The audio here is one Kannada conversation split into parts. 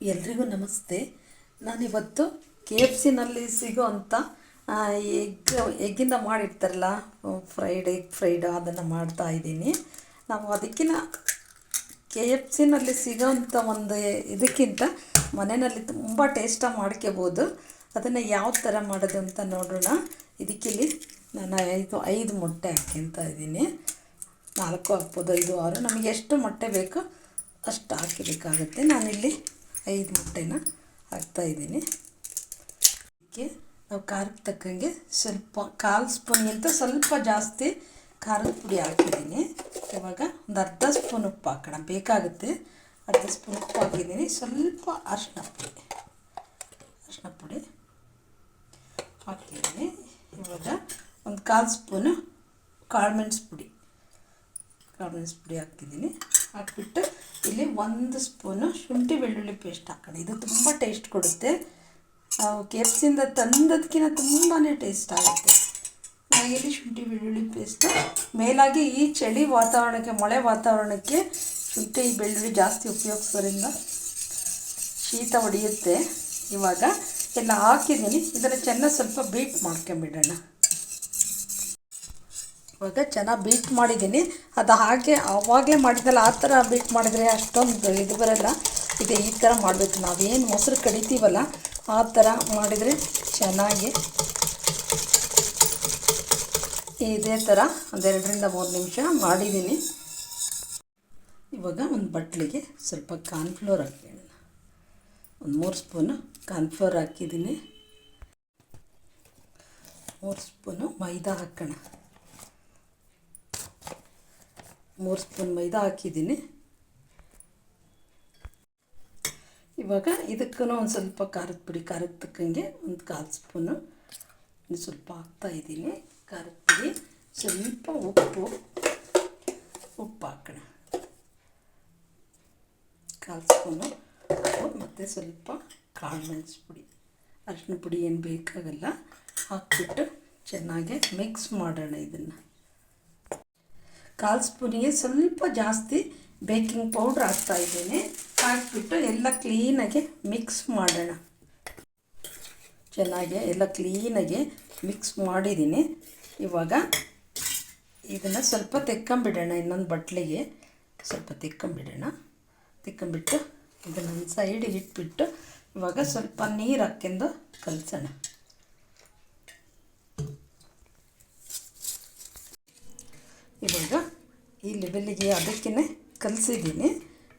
ಎಲ್ರಿಗೂ ನಮಸ್ತೆ. ನಾನಿವತ್ತು ಕೆ ಎಫ್ ಸಿನಲ್ಲಿ ಸಿಗೋ ಎಗ್, ಎಗ್ಗಿಂದ ಮಾಡಿರ್ತಾರಲ್ಲ ಫ್ರೈಡ್ ಎಗ್, ಫ್ರೈಡ್ ಅದನ್ನು ಮಾಡ್ತಾ ಇದ್ದೀನಿ. ನಾವು ಅದಕ್ಕಿಂತ ಕೆ ಎಫ್ ಸಿನಲ್ಲಿ ಸಿಗೋವಂಥ ಒಂದು ಇದಕ್ಕಿಂತ ಮನೆಯಲ್ಲಿ ತುಂಬ ಟೇಸ್ಟಾಗಿ ಮಾಡ್ಕೋಬೋದು. ಅದನ್ನು ಯಾವ ಥರ ಮಾಡೋದು ಅಂತ ನೋಡೋಣ. ಇದಕ್ಕಿಲ್ಲಿ ನಾನು ಐದು ಐದು ಮೊಟ್ಟೆ ಹಾಕ್ಯಂತ ಇದ್ದೀನಿ. ನಾಲ್ಕು ಹಾಕ್ಬೋದು, ಐದು, ಆರು. ನಮಗೆ ಎಷ್ಟು ಮೊಟ್ಟೆ ಬೇಕೋ ಅಷ್ಟು ಹಾಕಬೇಕಾಗುತ್ತೆ ನಾನಿಲ್ಲಿ ಐದು ಮೊಟ್ಟೆನ ಹಾಕ್ತಾಯಿದ್ದೀನಿ ಅದಕ್ಕೆ ನಾವು ಖಾರಕ್ಕೆ ತಕ್ಕಂಗೆ ಸ್ವಲ್ಪ ಕಾಲು ಸ್ಪೂನ್ಗಿಂತ ಸ್ವಲ್ಪ ಜಾಸ್ತಿ ಖಾರದ ಪುಡಿ ಹಾಕಿದ್ದೀನಿ. ಇವಾಗ ಒಂದು ಅರ್ಧ ಸ್ಪೂನ್ ಉಪ್ಪು ಹಾಕೋಣ. ಬೇಕಾಗುತ್ತೆ. ಅರ್ಧ ಸ್ಪೂನ್ ಉಪ್ಪು ಹಾಕಿದ್ದೀನಿ. ಸ್ವಲ್ಪ ಅರಿಶಿನ ಪುಡಿ. ಅರಿಶಿನ ಪುಡಿ ಹಾಕಿದ್ದೀನಿ. ಇವಾಗ ಒಂದು ಕಾಲು ಸ್ಪೂನು ಕಾಳುಮೆಣಸು ಪುಡಿ. ಕಾಳುಮೆಣಸು ಪುಡಿ ಹಾಕಿದ್ದೀನಿ. ಹಾಕ್ಬಿಟ್ಟು ಇಲ್ಲಿ ಒಂದು ಸ್ಪೂನು ಶುಂಠಿ ಬೆಳ್ಳುಳ್ಳಿ ಪೇಸ್ಟ್ ಹಾಕೋಣ. ಇದು ತುಂಬ ಟೇಸ್ಟ್ ಕೊಡುತ್ತೆ. ನಾವು ಕೆ ತಂದದಕ್ಕಿಂತ ತುಂಬಾ ಟೇಸ್ಟ್ ಆಗುತ್ತೆ. ಹಾಗೆಯಲ್ಲಿ ಶುಂಠಿ ಬೆಳ್ಳುಳ್ಳಿ ಪೇಸ್ಟು ಮೇಲಾಗಿ ಈ ಚಳಿ ವಾತಾವರಣಕ್ಕೆ, ಮಳೆ ವಾತಾವರಣಕ್ಕೆ ಶುಂಠಿ ಬೆಳ್ಳುಳ್ಳಿ ಜಾಸ್ತಿ ಉಪಯೋಗಿಸೋದ್ರಿಂದ ಶೀತ ಹೊಡೆಯುತ್ತೆ ಇವಾಗ ಎಲ್ಲ ಹಾಕಿದ್ದೀನಿ. ಇದನ್ನು ಚೆನ್ನಾಗಿ ಸ್ವಲ್ಪ ಬೀಟ್ ಮಾಡ್ಕೊಂಬಿಡೋಣ. ಇವಾಗ ಚೆನ್ನಾಗಿ ಬೀಟ್ ಮಾಡಿದ್ದೀನಿ. ಅದು ಹಾಗೆ ಆವಾಗಲೇ ಮಾಡಿದ್ದಲ್ಲ, ಆ ಥರ ಬೀಟ್ ಮಾಡಿದರೆ ಅಷ್ಟೊಂದು ಇದು ಬರಲ್ಲ. ಇದು ಈ ಥರ ಮಾಡಬೇಕು. ನಾವೇನು ಮೊಸರು ಕಡಿತೀವಲ್ಲ, ಆ ಥರ ಮಾಡಿದರೆ ಚೆನ್ನಾಗಿ ಇದೇ ಥರ ಒಂದೆರಡರಿಂದ ಮೂರು ನಿಮಿಷ ಮಾಡಿದ್ದೀನಿ. ಇವಾಗ ಒಂದು ಬಟ್ಲಿಗೆ ಸ್ವಲ್ಪ ಕಾರ್ನ್ಫ್ಲೋರ್ ಹಾಕೋಣ ಒಂದು ಮೂರು ಸ್ಪೂನು ಕಾರ್ನ್ಫ್ಲೋರ್ ಹಾಕಿದ್ದೀನಿ. ಮೂರು ಸ್ಪೂನು ಮೈದಾ ಹಾಕೋಣ. ಮೂರು ಸ್ಪೂನ್ ಮೈದಾ ಹಾಕಿದ್ದೀನಿ. ಇವಾಗ ಇದಕ್ಕೂ ಒಂದು ಸ್ವಲ್ಪ ಖಾರದ ಪುಡಿ, ಖಾರದ ತಕ್ಕಂಗೆ ಒಂದು ಕಾಲು ಸ್ಪೂನು. ಸ್ವಲ್ಪ ಹಾಕ್ತಾ ಇದ್ದೀನಿ ಖಾರದ ಪುಡಿ. ಸ್ವಲ್ಪ ಉಪ್ಪು ಉಪ್ಪು ಹಾಕೋಣ. ಕಾಲು ಸ್ಪೂನು ಮತ್ತು ಸ್ವಲ್ಪ ಕಾಳು ಮೆಣಸು ಪುಡಿ. ಅರಿಶಿನ ಪುಡಿ ಏನು ಬೇಕಾಗಲ್ಲ, ಹಾಕ್ಬಿಟ್ಟು ಚೆನ್ನಾಗಿ ಮಿಕ್ಸ್ ಮಾಡೋಣ ಇದನ್ನು. ಕಾಲು ಸ್ಪೂನಿಗೆ ಸ್ವಲ್ಪ ಜಾಸ್ತಿ ಬೇಕಿಂಗ್ ಪೌಡ್ರ್ ಹಾಕ್ತಾಯಿದ್ದೀನಿ ಹಾಕಿಬಿಟ್ಟು ಎಲ್ಲ ಕ್ಲೀನಾಗಿ ಮಿಕ್ಸ್ ಮಾಡೋಣ. ಚೆನ್ನಾಗಿ ಎಲ್ಲ ಕ್ಲೀನಾಗಿ ಮಿಕ್ಸ್ ಮಾಡಿದ್ದೀನಿ. ಇವಾಗ ಇದನ್ನು ಸ್ವಲ್ಪ ತೆಕ್ಕೊಂಬಿಡೋಣ ಇನ್ನೊಂದು ಬಟ್ಲಿಗೆ. ಸ್ವಲ್ಪ ತೆಕ್ಕೊಂಬಿಡೋಣ. ತೆಕ್ಕೊಂಬಿಟ್ಟು ಇದನ್ನು ಒಂದು ಸೈಡಿಗೆ ಇಟ್ಬಿಟ್ಟು ಇವಾಗ ಸ್ವಲ್ಪ ನೀರು ಹಾಕ್ಕೊಂಡು ಕಲಸೋಣ. ಇವಾಗ ಈ ಲೆವೆಲ್ಲಿಗೆ ಅದಕ್ಕೇ ಕಲಿಸಿದ್ದೀನಿ.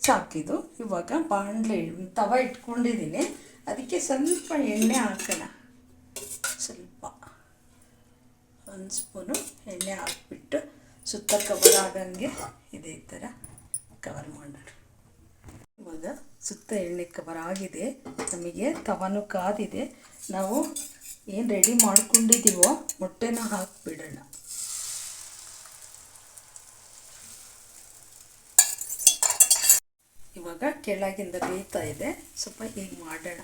ಸಾಕಿದು ಇವಾಗ ಬಾಣಲೆ, ತವ ಇಟ್ಕೊಂಡಿದ್ದೀನಿ. ಅದಕ್ಕೆ ಸ್ವಲ್ಪ ಎಣ್ಣೆ ಹಾಕೋಣ. ಸ್ವಲ್ಪ. ಒಂದು ಸ್ಪೂನು ಎಣ್ಣೆ ಹಾಕ್ಬಿಟ್ಟು ಸುತ್ತ ಕವರ್ ಆಗಂಗೆ ಇದೇ ಥರ ಕವರ್ ಮಾಡೋಣ ಇವಾಗ ಸುತ್ತ ಎಣ್ಣೆ ಕವರ್ ಆಗಿದೆ. ನಮಗೆ ತವನು ಕಾದಿದೆ. ನಾವು ಏನು ರೆಡಿ ಮಾಡ್ಕೊಂಡಿದ್ದೀವೋ ಮೊಟ್ಟೆನ ಹಾಕಿಬಿಡೋಣ. ಇವಾಗ ಕೆಳಗಿಂದ ಬೇಯ್ತಾ ಇದೆ. ಸ್ವಲ್ಪ ಹೀಗೆ ಮಾಡೋಣ.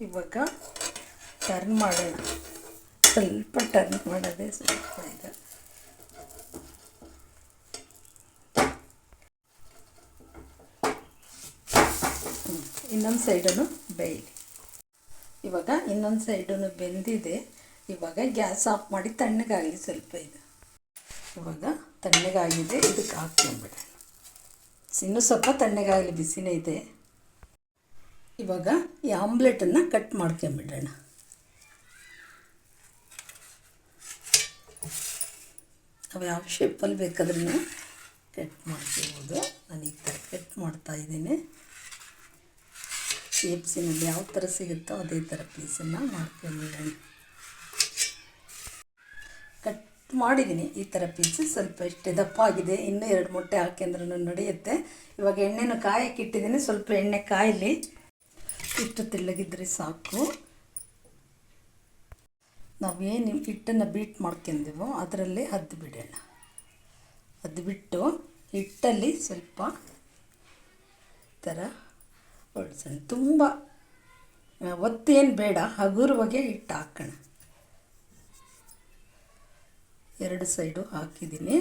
ಇವಾಗ ಟರ್ನ್ ಮಾಡೋಣ. ಸ್ವಲ್ಪ ಟರ್ನ್ ಮಾಡೋದೇ ಸ್ವಲ್ಪ ಈಗ. ಇನ್ನೊಂದು ಸೈಡನ್ನು ಬೇಯಲಿ ಇವಾಗ ಇನ್ನೊಂದು ಸೈಡನ್ನು ಬೆಂದಿದೆ. ಇವಾಗ ಗ್ಯಾಸ್ ಆಫ್ ಮಾಡಿ ತಣ್ಣಗಾಗಲಿ ಸ್ವಲ್ಪ ಇದು ಇವಾಗ ತಣ್ಣಗಾಗಿದೆ, ಇದಕ್ಕೆ ಹಾಕ್ಕೊಂಬಿಡೋಣ ಇನ್ನೂ ಸ್ವಲ್ಪ ತಣ್ಣಗಾಗಲಿ, ಬಿಸಿನೇ ಇದೆ. ಇವಾಗ ಈ ಆಮ್ಲೆಟನ್ನು ಕಟ್ ಮಾಡ್ಕೊಂಬಿಡೋಣ. ಅವು ಯಾವ ಶೇಪಲ್ಲಿ ಬೇಕಾದ್ರೂ ಕಟ್ ಮಾಡ್ಕೋಬೋದು. ನಾನು ಈ ಥರ ಕಟ್ ಮಾಡ್ತಾಯಿದ್ದೀನಿ ಶೇಪ್ಸಿನಲ್ಲಿ ಯಾವ ಥರ ಸಿಗುತ್ತೋ ಅದೇ ಥರ ಪೀಸನ್ನು ಮಾಡ್ಕೊಂಬಿಡೋಣ ಕಟ್ ಮಾಡಿದ್ದೀನಿ. ಈ ಥರ ಪೀಸು ಸ್ವಲ್ಪ ಇಷ್ಟೇ ದಪ್ಪಾಗಿದೆ ಇನ್ನೂ ಎರಡು ಮೊಟ್ಟೆ ಹಾಕೆಂದ್ರೂ ನಡೆಯುತ್ತೆ. ಇವಾಗ ಎಣ್ಣೆನೂ ಕಾಯಕ್ಕೆ ಇಟ್ಟಿದ್ದೀನಿ. ಸ್ವಲ್ಪ ಎಣ್ಣೆ ಕಾಯಲಿ ಇಷ್ಟು ತೆಳ್ಳಗಿದ್ರೆ ಸಾಕು. ನಾವೇನು ಹಿಟ್ಟನ್ನು ಬೀಟ್ ಮಾಡ್ಕೊಂಡಿವೋ ಅದರಲ್ಲಿ ಅದ್ದು ಬಿಡೋಣ. ಅದು ಬಿಟ್ಟು ಹಿಟ್ಟಲ್ಲಿ ಸ್ವಲ್ಪ ಥರ ಹೊಡ್ಸೋಣ ತುಂಬ, ಒತ್ತೇನು ಬೇಡ. ಹಗುರವಾಗೆ ಹಿಟ್ಟು ಹಾಕೋಣ. ಎರಡು ಸೈಡು ಹಾಕಿದ್ದೀನಿ.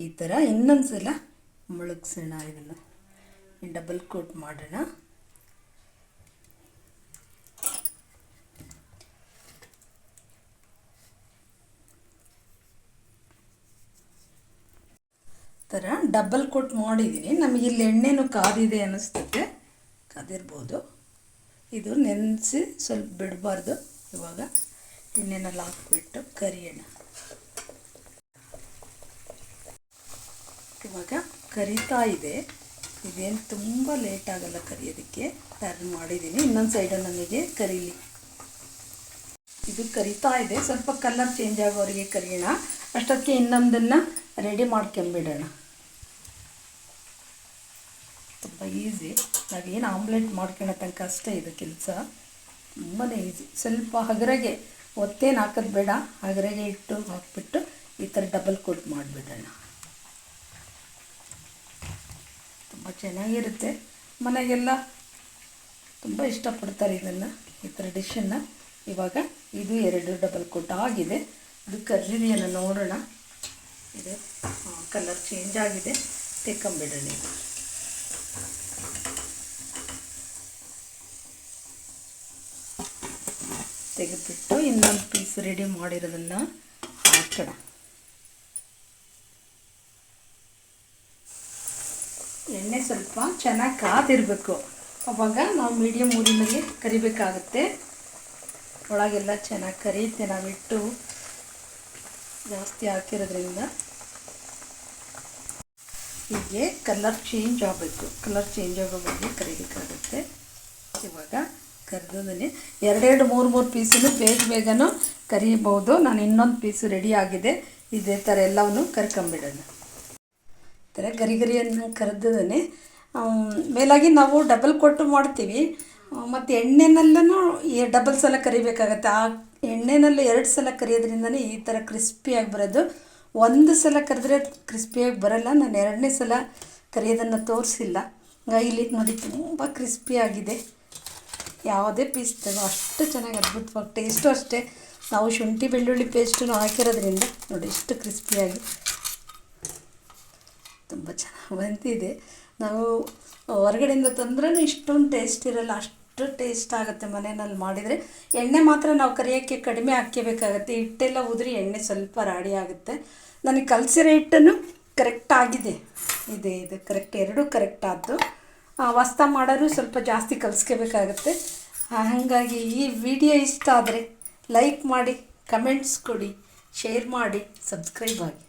ಈ ಥರ ಇನ್ನೊಂದು ಸಲ ಮುಳುಗ್ಸೋಣ ಇದನ್ನು. ಡಬಲ್ ಕೋಟ್ ಮಾಡೋಣ. ಥರ ಡಬಲ್ ಕೋಟ್ ಮಾಡಿದ್ದೀನಿ. ನಮಗೆ ಇಲ್ಲಿ ಎಣ್ಣೆನೂ ಕಾದಿದೆ ಅನ್ನಿಸ್ತದೆ ಕಾದಿರ್ಬೋದು. ಇದು ನೆನೆಸಿ ಸ್ವಲ್ಪ ಬಿಡಬಾರ್ದು. ಇವಾಗ ಎಣ್ಣೆನಲ್ಲಿ ಹಾಕ್ಬಿಟ್ಟು ಕರಿಯೋಣ. ಇವಾಗ ಕರಿತಾ ಇದೆ. ಇದೇನು ತುಂಬ ಲೇಟ್ ಆಗಲ್ಲ ಕರಿಯೋದಕ್ಕೆ. ಟರ್ನ್ ಮಾಡಿದ್ದೀನಿ. ಇನ್ನೊಂದು ಸೈಡ ನನಗೆ ಕರೀಲಿ. ಇದು ಕರಿತಾ ಇದೆ. ಸ್ವಲ್ಪ ಕಲರ್ ಚೇಂಜ್ ಆಗೋರಿಗೆ ಕರಿಯೋಣ. ಅಷ್ಟೊತ್ತಿಗೆ ಇನ್ನೊಂದನ್ನು ರೆಡಿ ಮಾಡ್ಕೊಂಬಿಡೋಣ. ತುಂಬ ಈಸಿ ನಾವೇನು ಆಮ್ಲೆಟ್ ಮಾಡ್ಕೊಳ್ಳೋ ತನಕ ಅಷ್ಟೇ ಇದು ಕೆಲಸ. ತುಂಬಾ ಈಸಿ ಸ್ವಲ್ಪ ಹಗರಗೆ ಒತ್ತೇನು ಹಾಕೋದು ಬೇಡ. ಹಗರಗೆ ಇಟ್ಟು ಹಾಕ್ಬಿಟ್ಟು ಈ ಥರ ಡಬಲ್ ಕೋಟ್ ಮಾಡಿಬಿಡೋಣ. ತುಂಬ ಚೆನ್ನಾಗಿರುತ್ತೆ. ಮನೆಗೆಲ್ಲ ತುಂಬ ಇಷ್ಟಪಡ್ತಾರೆ ಇದನ್ನು, ಈ ಥರ ಡಿಶನ್ನು ಇವಾಗ ಇದು ಎರಡು ಡಬಲ್ ಕೋಟ್ ಆಗಿದೆ. ಇದು ಕರ್ರಿದೆಯನ್ನು ನೋಡೋಣ. ಇದು ಕಲರ್ ಚೇಂಜ್ ಆಗಿದೆ. ತೆಕ್ಕೊಂಬಿಡೋಣ ತೆಗೆದುಬಿಟ್ಟು ಇನ್ನೊಂದು ಪೀಸ್ ರೆಡಿ ಮಾಡಿರೋದನ್ನು ಹಾಕೋಣ. ಎಣ್ಣೆ ಸ್ವಲ್ಪ ಚೆನ್ನಾಗಿ ಕಾದಿರಬೇಕು. ಅವಾಗ ನಾವು ಮೀಡಿಯಮ್ ಊರಿನಲ್ಲಿ ಕರಿಬೇಕಾಗುತ್ತೆ. ಒಳಗೆಲ್ಲ ಚೆನ್ನಾಗಿ ಕರಿಯುತ್ತೆ ನಾವಿಟ್ಟು ಜಾಸ್ತಿ ಹಾಕಿರೋದ್ರಿಂದ. ಹೀಗೆ ಕಲರ್ ಚೇಂಜ್ ಆಗಬೇಕು. ಕಲರ್ ಚೇಂಜ್ ಆಗೋವರೆಗೆ ಕರಿಬೇಕಾಗುತ್ತೆ. ಇವಾಗ ಕರೆದದನ್ನೇ ಎರಡೆರಡು, ಮೂರು ಮೂರು ಪೀಸನ್ನು ಬೇಗ ಬೇಗನೂ ಕರಿಬೋದು ನಾನು ಇನ್ನೊಂದು ಪೀಸು ರೆಡಿ ಆಗಿದೆ. ಇದೇ ಥರ ಎಲ್ಲವನ್ನು ಕರ್ಕೊಂಬಿಡೋಣ. ಥರ ಗರಿ ಗರಿಯನ್ನು ಮೇಲಾಗಿ ನಾವು ಡಬಲ್ ಕೊಟ್ಟು ಮಾಡ್ತೀವಿ. ಮತ್ತು ಎಣ್ಣೆನಲ್ಲೂ ಈ ಡಬಲ್ ಸಲ ಕರಿಬೇಕಾಗತ್ತೆ. ಆ ಎಣ್ಣೆನಲ್ಲಿ ಎರಡು ಸಲ ಕರಿಯೋದ್ರಿಂದನೇ ಈ ಥರ ಕ್ರಿಸ್ಪಿಯಾಗಿ ಬರೋದು. ಒಂದು ಸಲ ಕರೆದ್ರೆ ಕ್ರಿಸ್ಪಿಯಾಗಿ ಬರೋಲ್ಲ. ನಾನು ಎರಡನೇ ಸಲ ಕರಿಯೋದನ್ನು ತೋರಿಸಿಲ್ಲ. ಇಲ್ಲಿ ನೋಡಿ ತುಂಬ ಕ್ರಿಸ್ಪಿಯಾಗಿದೆ ಯಾವುದೇ ಪೀಸ್ ತಗೋ, ಅಷ್ಟು ಚೆನ್ನಾಗಿ ಅದ್ಭುತವಾಗಿ ಟೇಸ್ಟು ಅಷ್ಟೇ. ನಾವು ಶುಂಠಿ ಬೆಳ್ಳುಳ್ಳಿ ಪೇಸ್ಟನ್ನು ಹಾಕಿರೋದ್ರಿಂದ ನೋಡಿ ಇಷ್ಟು ಕ್ರಿಸ್ಪಿಯಾಗಿ ತುಂಬ ಚೆನ್ನಾಗಿ ಬಂದಿದೆ. ನಾವು ಹೊರಗಡೆಯಿಂದ ತಂದ್ರೂ ಇಷ್ಟೊಂದು ಟೇಸ್ಟ್ ಇರಲ್ಲ, ಅಷ್ಟು ಟೇಸ್ಟ್ ಆಗುತ್ತೆ ಮನೆಯಲ್ಲಿ ಮಾಡಿದರೆ. ಎಣ್ಣೆ ಮಾತ್ರ ನಾವು ಕರಿಯೋಕ್ಕೆ ಕಡಿಮೆ ಹಾಕ್ಕೋಬೇಕಾಗತ್ತೆ ಹಿಟ್ಟೆಲ್ಲ ಉದುರಿ ಎಣ್ಣೆ ಸ್ವಲ್ಪ ರಾಡಿ ಆಗುತ್ತೆ. ನನಗೆ ಕಲಸಿರೋ ಹಿಟ್ಟನ್ನು ಕರೆಕ್ಟ್ ಆಗಿದೆ. ಇದೆ, ಇದು ಕರೆಕ್ಟ್ ಎರಡೂ ಕರೆಕ್ಟ್ ಆಯಿತು ವಸ್ತ ಮಾಡೋರು ಸ್ವಲ್ಪ ಜಾಸ್ತಿ ಕಲಿಸ್ಕೋಬೇಕಾಗತ್ತೆ. ಹಾಗಾಗಿ ಈ ವಿಡಿಯೋ ಇಷ್ಟ ಆದರೆ ಲೈಕ್ ಮಾಡಿ ಕಮೆಂಟ್ಸ್ ಕೊಡಿ ಶೇರ್ ಮಾಡಿ ಸಬ್ಸ್ಕ್ರೈಬ್ ಆಗಿ.